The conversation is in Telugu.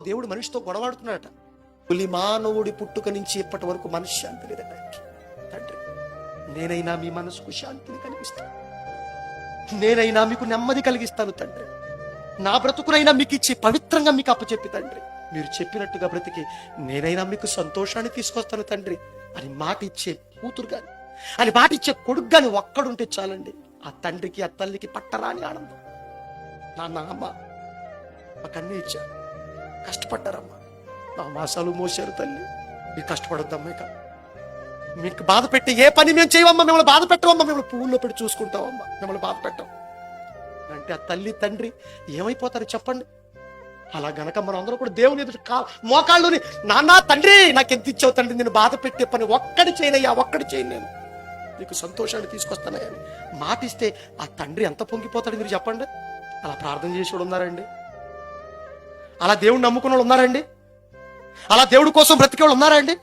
దేవుడు మనిషితో గొడవాడుతున్నాడట. పులి మానవుడి పుట్టుక నుంచి ఇప్పటి వరకు మనశ్శాంతి లేదట తండ్రి నేనైనా మీ మనసుకు శాంతిని కలిగిస్తాను. నేనైనా మీకు నెమ్మది కలిగిస్తాను తండ్రి. నా బ్రతుకునైనా మీకు ఇచ్చి పవిత్రంగా మీకు అప్పచెప్పి తండ్రి. మీరు చెప్పినట్టుగా బ్రతికి నేనైనా మీకు సంతోషాన్ని తీసుకొస్తాను తండ్రి. అని మాట ఇచ్చే కూతురు గాని అని మాట ఇచ్చే కొడుకు గాని ఒక్కడుంటే చాలండి. ఆ తండ్రికి ఆ తల్లికి పట్టరాని ఆనందం. నా అమ్మ మాకు అన్నీ ఇచ్చారు. కష్టపడ్డారమ్మా. నా మాసాలు మోసారు తల్లి. మీరు కష్టపడొద్దమ్మా ఇక. మీకు బాధ పెట్టి ఏ పని మేము చేయవమ్మా మిమ్మల్ని బాధ పెట్టవమ్మా మిమ్మల్ని పువ్వుల్లో పెట్టి చూసుకుంటావమ్మా మిమ్మల్ని బాధ పెట్టం. అంటే ఆ తల్లి తండ్రి ఏమైపోతారు చెప్పండి. అలా గనక మనం అందరూ కూడా దేవుని ఎదుట కా మోకాళ్ళుని నాన్న తండ్రి నాకు ఎంత ఇచ్చావు తండ్రి నేను బాధ పెట్టే పని ఒక్కడి చేయనయ్యా ఒక్కడి చేయను నేను. నీకు సంతోషాన్ని తీసుకొస్తానయ్యా. అని మాటిస్తే ఆ తండ్రి ఎంత పొంగిపోతాడు మీరు చెప్పండి. అలా ప్రార్థన చేసి కూడా ఉన్నారండి. అలా దేవుడు నమ్ముకున్న వాళ్ళు ఉన్నారండి అలా దేవుడి కోసం బ్రతికే వాళ్ళు ఉన్నారా అండి?